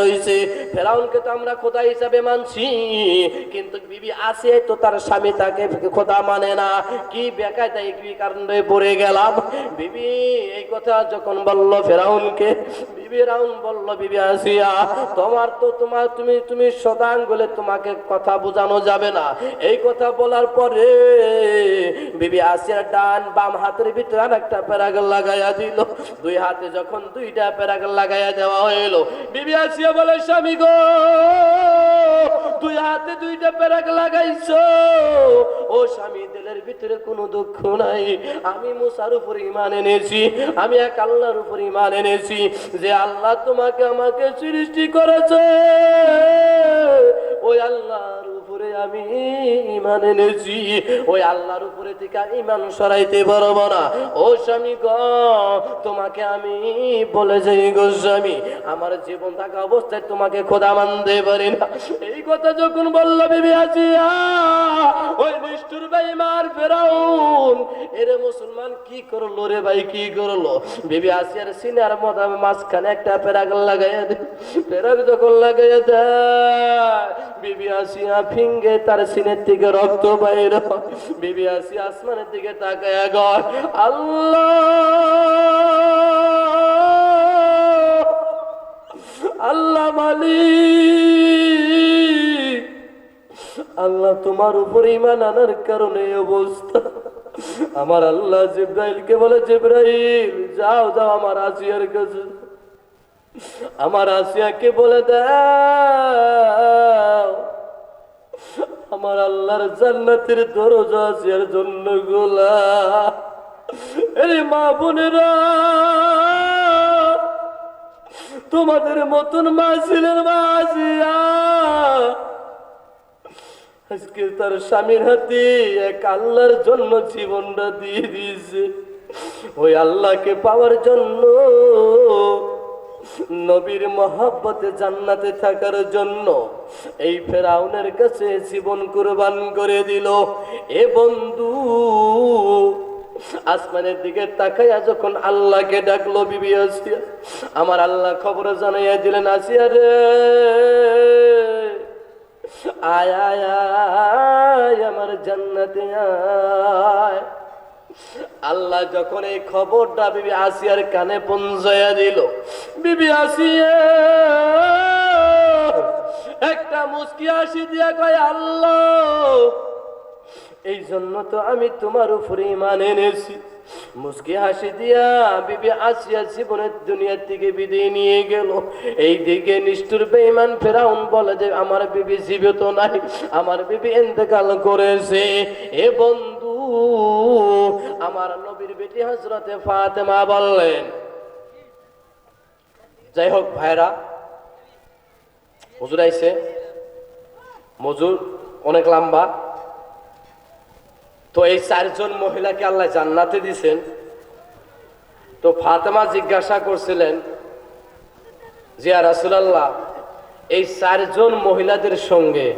রইছে। ফেরাউনকে তো আমরা খোদা হিসাবে মানছি, কিন্তু বিবি আসে তো তার স্বামী তাকে খোদা মানে না। কি বেকায় তাই কি পড়ে গেলাম? বিবি এই কথা যখন বলল ফেরাউনকে, বিবি রাউন বলল, বিবি আসিয়া, তোমার তো তোমার, তুমি তুমি শতাঙ্গুলে তোমাকে কথা বোঝানো যাবে না। এই কথা বলার পরে বিবি আসিয়া ডান বাম হাতের ভিতরে আর একটা প্যারাগল লাগাইয়া দিল। দুই হাতে যখন দুইটা প্যারাগল লাগাইয়া দেওয়া হইল, বিবি আসিয়া বলে, স্বামী গো, দুই হাতে দুইটা প্যারাগ লাগাইছো। ও স্বামী, দিলের ভিতরে কোনো দুঃখ নাই। আমি মুসার উপর ইমান এনেছি, আমি এক আল্লাহর উপর ইমান এনেছি। যে আল্লাহ তোমাকে আমাকে সৃষ্টি করেছে, ওই আল্লাহর উপরে আমি ইমান এনেছি। ওই আল্লাহর উপরে থেকে ইমান সরাইতে পারব না। ও স্বামী গ, তোমাকে আমি বলে যাই গো স্বামী, আমার জীবন থাকা অবস্থায় তোমাকে খোদা মানতে পারি না। এই কথা যখন বলল বিবি আজিয়া ওই নিষ্ঠুর বেঈমান ফেরাউন, এরে মুসলমান কি করল রে ভাই, কি করল? বিবি আসিয়ার সিনার মধ্যে মাঝখানে একটা পেরাগ লাগাইয়া দে পেরাগ যখন লাগাইয়া দেয়, বিবি আসিয়া ফিঙ্গে তার সিনের থেকে রক্ত বাইর বিবি আসিয়া আসমানের দিকে তাকায়া গয় আল্লাহ! আল্লাহ মালিক! আল্লাহ তোমার উপর ইমান আনার কারণে অবস্থা। আমার আল্লাহ জিব্রাইলকে বলে, জিব্রাইল, যাও যাও আমার আসিয়ার কাছে। আমার আসিয়াকে বলে, দাও আমার আল্লাহর জান্নাতের দরজা আসিয়ার জন্য গোলা আরে মা বোনেরা, তোমাদের মতন মা ছিলেন মা আজকে তার স্বামীর হাতে এক আল্লাহর জন্য জীবনটা দিয়ে দিয়েছে। ওই আল্লাহকে পাওয়ার জন্য নবীর মহাব্বতে জান্নাতে থাকার জন্য এই ফেরাউনের কাছে জীবন কুরবান করে দিল। এ বন্ধু, আসমানের দিকে তাকাইয়া যখন আল্লাহকে ডাকলো, বিবি আসিয়া, আমার আল্লাহ খবর জানাইয়া দিলেন, আসিয়া রে, আয় আয় আমার জান্নাতে আয়। আল্লাহ যখন এই খবরটা বিবি আসিয়ার কানে পঞ্জয়া দিল, বিবি আসিয়া একটা মুস্কি হাসি দিয়া কয়, আল্লাহ, এই জন্য তো আমি তোমার উপরে ইমান এনেছি। মুসকি হাসি দিয়া বিবি আসিয়া জীবনের দুনিয়ার থেকে বিদায় নিয়ে গেল। এই দিকে নিষ্ঠুর বেঈমান ফেরাউন বলে যে, আমার বিবি জীবিত নাই, আমার বিবি ইন্তেকাল করেছে। এ বন্ধু আমার নবীর বেটি হজরতে ফাতেমা বললেন, যাই হোক ভাইরা হুজুর আইছে। মজুর অনেক লম্বা। তো এই চারজন মহিলাকে আল্লাহ জান্নাতে দিছেন। তো ফাতেমা জিজ্ঞাসা করছিলেন জিয়া রাসুলাল্লাহ, এই চারজন মহিলাদের সঙ্গে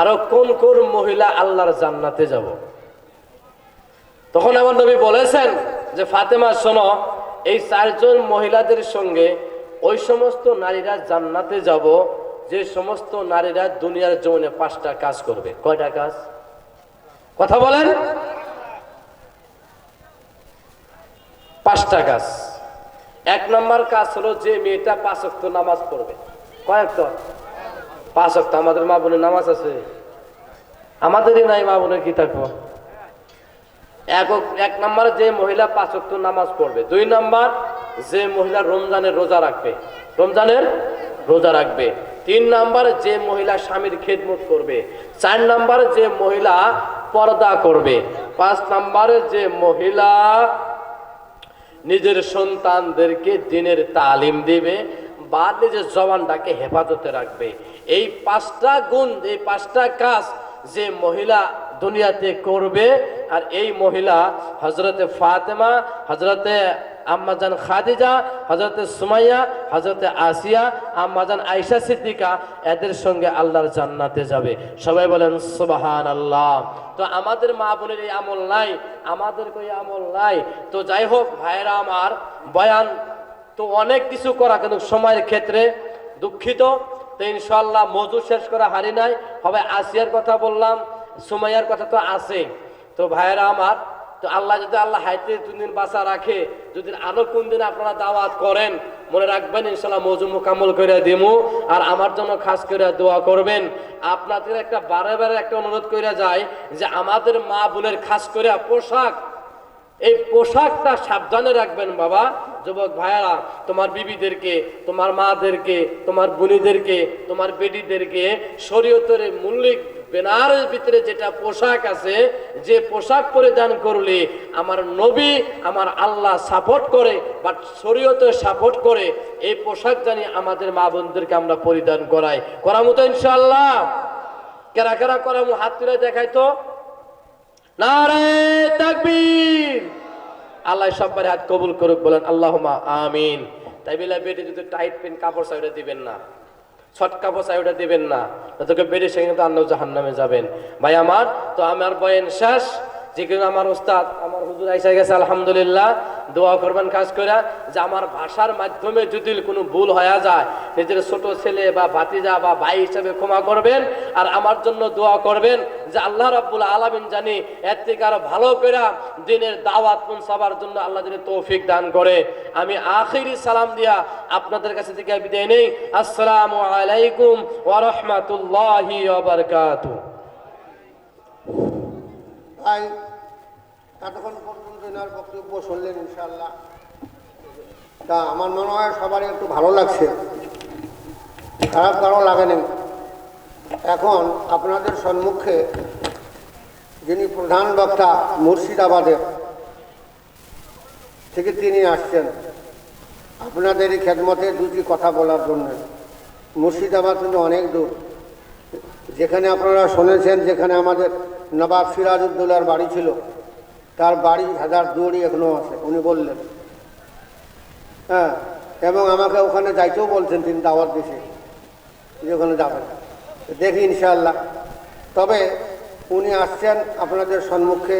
আরও কোন কোন মহিলা আল্লাহর জান্নাতে যাব? তখন আমার নবী বলেছেন যে, ফাতেমা, শোনো, এই চারজন মহিলাদের সঙ্গে ওই সমস্ত নারীরা জান্নাতে যাব, যে সমস্ত নারীরা দুনিয়ার জমিনে পাঁচটা কাজ করবে। কয়টা কাজ? কথা বলেন। পাঁচটা কাজ। এক নম্বর কাজ হলো যে মেয়েটা পাঁচ অক্ত নামাজ পড়বে। কয়েক পাঁচ অক্ত আমাদের মা বোনের নামাজ আছে। আমাদেরই নাই, মা বোনের কি থাকব? এক এক নম্বর যে মহিলা পাঁচ অক্ত নামাজ পড়বে। দুই নম্বর যে মহিলা রমজানের রোজা রাখবে। রমজানের রোজা রাখবে। তিন নাম্বার যে মহিলা স্বামীর খেদমত করবে। চার নাম্বার যে মহিলা পর্দা করবে। পাঁচ নাম্বারে যে মহিলা নিজের সন্তানদেরকে দিনের তালিম দিবে, বা নিজের জবানটাকে হেফাজতে রাখবে। এই পাঁচটা গুণ, এই পাঁচটা কাজ যে মহিলা দুনিয়াতে করবে আর এই মহিলা হজরতে ফাতেমা হজরতে আম্মাজান খাদিজা হজরতে সুমাইয়া হজরতে আসিয়া, আম্মাজান আয়সা সিদ্দিকা, এদের সঙ্গে আল্লাহর জান্নাতে যাবে। সবাই বলেন সুবাহান আল্লাহ তো আমাদের মা বোনের এই আমল নাই আমাদের কই আমল নাই। তো যাই হোক ভাইরা আমার, বয়ান তো অনেক কিছু করা, কিন্তু সময়ের ক্ষেত্রে দুঃখিত। তো ইনশাল্লাহ মজু শেষ করা হারি নাই। হবে আসিয়ার কথা বললাম, সুমাইয়ার কথা তো আছে। তো ভাইয়েরা আমার, তো আল্লাহ যদি আল্লাহ হাইতে দিন বাঁচা রাখে, যদি আরও কোন দিন আপনারা দাওয়াত করেন, মনে রাখবেন ইনশাল্লাহ মজু মোকাম্মল করে দিমু, আর আমার জন্য খাস করে দোয়া করবেন। আপনাদের একটা বারে বারে একটা অনুরোধ করে যায় যে আমাদের মা বোনের খাস করে পোশাক, এই পোশাকটা সাবধানে রাখবেন বাবা। যুবক ভাইয়ারা, তোমার বিবিদেরকে, তোমার মাদেরকে, তোমার বোনিদেরকে, তোমার বেটিদেরকে শরীয়তের মূল্যিক বেনারের ভিতরে যেটা পোশাক আছে, যে পোশাক পরিধান করলে আমার নবী আমার আল্লাহ সাপোর্ট করে বাট শরীয়তে সাপোর্ট করে, এই পোশাক জানি আমাদের মা বোনদেরকে আমরা পরিধান করাই। করা মতো ইনশাল্লাহ কেরা কেরা করামো? হাত তুলে দেখাই তো। আল্লাহ সব্বারে হাত কবুল করুক, বলেন আল্লাহুম্মা আমিন। তাই বেলা বেটে যদি টাইট পেন কাপড় সাইডে দিবেন না। শর্ট কাপড় ওটা দেবেন না। তোকে বেড়ে সেখানে তো আন্ন জাহান নামে যাবেন। ভাই আমার, তো আমার বয়েন শেষ। যে কিন্তু আমার ওস্তাদ, আমার হুজুর আইসা গেছে, আলহামদুলিল্লাহ। দোয়া করবেন কাজ করে যে আমার ভাষার মাধ্যমে যদি কোনো ভুল হয়ে যায়, নিজের ছোট ছেলে বা ভাতিজা বা ভাই হিসেবে ক্ষমা করবেন, আর আমার জন্য দোয়া করবেন যে আল্লাহ রাব্বুল আলামিন জানি এর থেকে আরও ভালো করে দিনের দাওয়াত সবার জন্য আল্লাহ যদি তৌফিক দান করে। আমি আখিরি সালাম দিয়া আপনাদের কাছে থেকে বিদায় নেই। আসসালামু আলাইকুম ওয়া রাহমাতুল্লাহি ওয়া ভাই এতক্ষণ পর্যন্ত এনার বক্তব্য শুনলেন ইনশাল্লাহ তা আমার মনে হয় সবারই একটু ভালো লাগছে। খারাপ কারও লাগেনি এখন আপনাদের সম্মুখে যিনি প্রধান বক্তা মুর্শিদাবাদের থেকে তিনি আসছেন। আপনাদেরই খেদমতে দুটি কথা বলার জন্য। মুর্শিদাবাদ কিন্তু অনেক দূর। যেখানে আপনারা শুনেছেন, যেখানে আমাদের নবাব সিরাজউদ্দৌলার বাড়ি ছিল। তার বাড়ি হাজার দুয়ারি এখনও আছে, উনি বললেন। হ্যাঁ এবং আমাকে ওখানে যাইতেও বলছেন তিনি দাওয়াত দিছে যে ওখানে যাবেন। দেখি ইনশাআল্লাহ। তবে উনি আসছেন আপনাদের সম্মুখে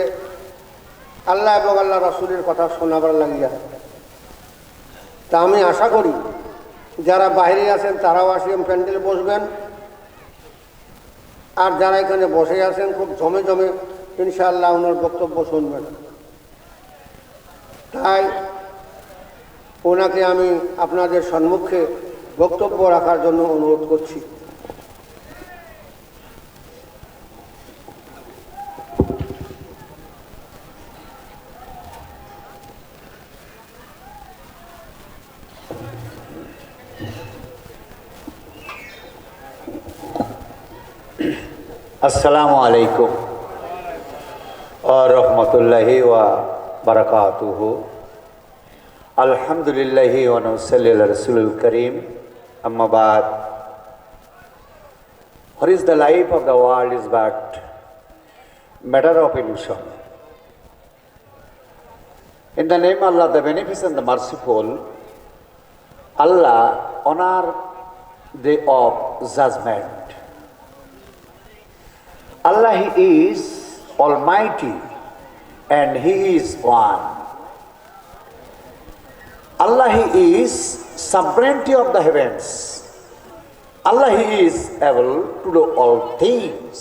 আল্লাহ এবং আল্লাহ রসুলের কথা শোনাবার লাগিয়া। তা আমি আশা করি, যারা বাইরে আছেন তারাও আসেন প্যান্ডেলে বসবেন। আর যারা এখানে বসে আছেন, খুব জমে জমে ইনশাআল্লাহ ওনার বক্তব্য শুনবেন। তাই ওনাকে আমি আপনাদের সম্মুখে বক্তব্য রাখার জন্য অনুরোধ করছি। আসসালামু আলাইকুম। রহমতুল্লাহি ওয়া বারাকাতুহু আলহামদুলিল্লাহি ওয়া রাসূলিল কারীম ba'd what is the life of the world is but matter of illusion in the name of Allah the beneficent the merciful Allah honor day of judgment Allah is Almighty and He is one. Allah He is sovereignty of the heavens. Allah He is able to do all things.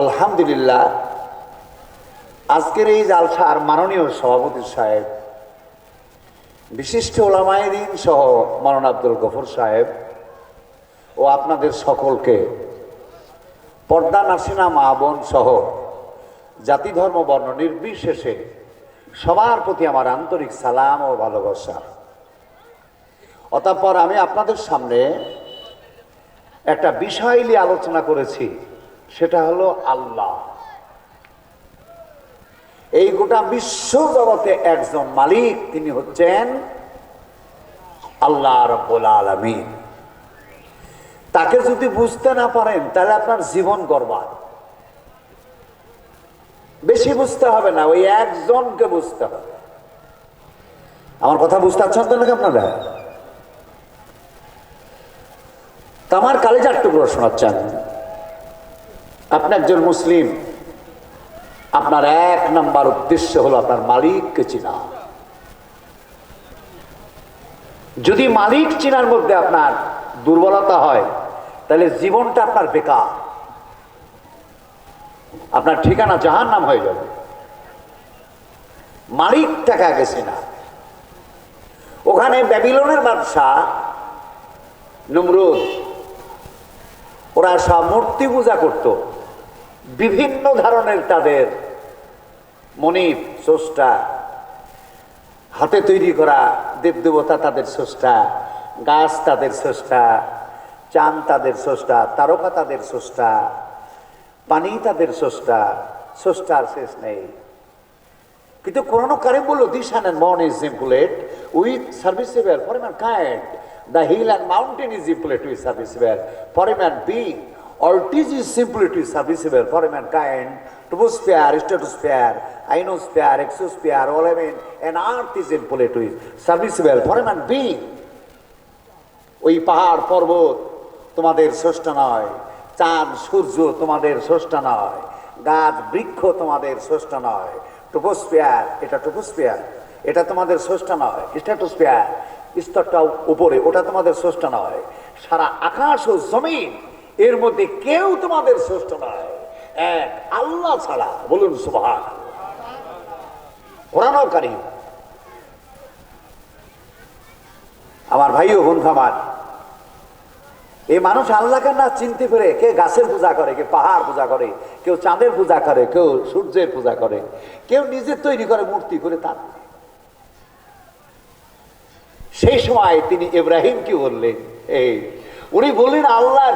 আলহামদুলিল্লাহ আজকের এই জালসার মাননীয় সভাপতি সাহেব বিশিষ্ট ওলামায়দিন সহ মানন আব্দুল গফর সাহেব ও আপনাদের সকলকে পর্দা নাসিনা মা বোন সহ জাতি, ধর্ম, বর্ণ নির্বিশেষে সবার প্রতি আমার আন্তরিক সালাম ও ভালোবাসা। অতঃপর আমি আপনাদের সামনে একটা বিষয় নিয়ে আলোচনা করেছি, সেটা হলো আল্লাহ। এই গোটা বিশ্ব জগতে একজন মালিক, তিনি হচ্ছেন আল্লাহ রব্বুল আলমিন। তাকে যদি বুঝতে না পারেন, তাহলে আপনার জীবন গর্বাদ। বেশি বুঝতে হবে না, ওই একজনকে বুঝতে হবে। আমার কথা বুঝতে পারছেন তো নাকি আপনারা? তা আমার কালেজার টুকরো শোনাচ্ছেন। আপনি একজন মুসলিম, আপনার এক নাম্বার উদ্দেশ্য হলো আপনার মালিককে চিনা। যদি মালিক চিনার মধ্যে আপনার দুর্বলতা হয় তাহলে জীবনটা আপনার বেকার। আপনার ঠিকানা জাহান নাম হয়ে যাবে। মালিক টাকা গেছে না। ওখানে ব্যাবিলনের বাদশাহ নমরুদ, ওরা সব মূর্তি পূজা করত। বিভিন্ন ধরনের তাদের মনিপ স্রষ্টা, হাতে তৈরি করা দেবদেবতা তাদের স্রষ্টা, গাছ তাদের স্রষ্টা চাঁদ তাদের স্রষ্টা, তারকা তাদের স্রষ্টা, পানি তাদের স্রষ্টা, স্রষ্টার শেষ নেই। কিন্তু কোরআনো কারে বলল this sun and moon is populate with serviceable for human kind the hill and mountain is populate with service for human be altitudes is simulate with serviceable for mankind troposphere stratosphere ionosphere exosphere all men and earth is populate with serviceable for human be ওই পাহাড় পর্বত তোমাদের স্রষ্টা নয়। চাঁদ, সূর্য তোমাদের স্রষ্টা নয়। গাছ, বৃক্ষ তোমাদের স্রষ্টা নয়। টোপোস্পিয়ার এটা টোপোস্পিয়ার এটা তোমাদের স্রষ্টা নয়। স্ট্যাটোস্পিয়ার স্তরটাও উপরে, ওটা তোমাদের স্রষ্টা নয়। সারা আকাশ ও জমিন, এর মধ্যে কেউ তোমাদের স্রষ্টা নয়। এক আল্লাহ ছাড়া, বলুন সুবহান। কোরআনও কারিম। আমার ভাই ও বন্ধু আমার এই মানুষ আল্লাহকে না চিনতে পেরে, কে গাছের পূজা করে, কে পাহাড় পূজা করে, কেউ চাঁদের পূজা করে, কেউ সূর্যের পূজা করে, কেউ নিজের তৈরি করে মূর্তি করে তার। সেই সময় তিনি ইব্রাহিম কি বললেন, এই, উনি বললেন আল্লাহ